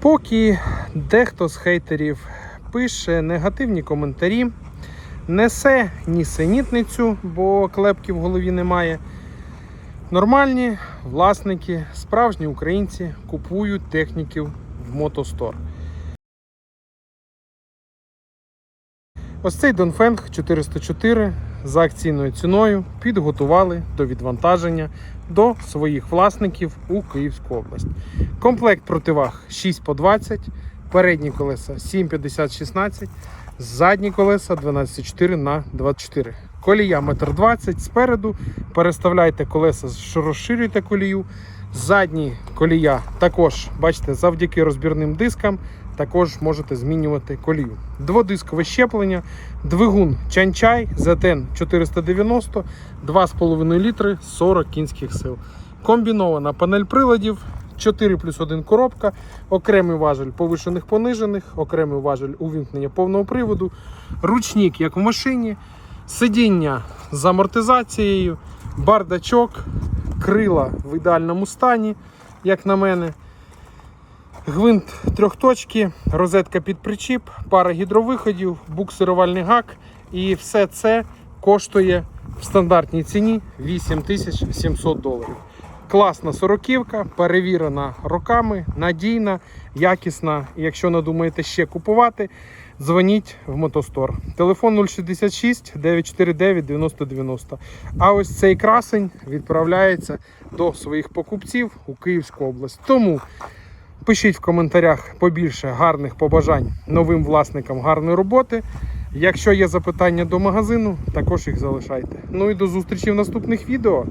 Поки дехто з хейтерів пише негативні коментарі, несе нісенітницю, бо клепки в голові немає. Нормальні власники, справжні українці купують техніків в мотостор. Ось цей Донфенг 404 за акційною ціною підготували до відвантаження до своїх власників у Київську область. Комплект противаг 6 по 20, передні колеса 7,50-16, задні колеса 12,4 на 24. Колія 1,20 м спереду. Переставляйте колеса, що розширюєте колію. Задні колія також, бачите, завдяки розбірним дискам також можете змінювати колію. Дводискове щеплення, двигун Чанчай ZN 490, 2,5 літри, 40 кінських сил. Комбінована панель приладів, 4 плюс 1 коробка, окремий важель повишених понижених, окремий важель увімкнення повного приводу, ручник, як в машині, сидіння з амортизацією, бардачок, крила в ідеальному стані, як на мене. Гвинт трьохточки, розетка під причіп, пара гідровиходів, буксирувальний гак. І все це коштує в стандартній ціні 8700 доларів. Класна сороківка, перевірена роками, надійна, якісна. Якщо надумаєте ще купувати, дзвоніть в Мотостор. Телефон 066 949 9090. А ось цей красень відправляється до своїх покупців у Київську область. Тому Пишіть в коментарях побільше гарних побажань новим власникам гарної роботи. Якщо є запитання до магазину, також їх залишайте. Ну і до зустрічі в наступних відео.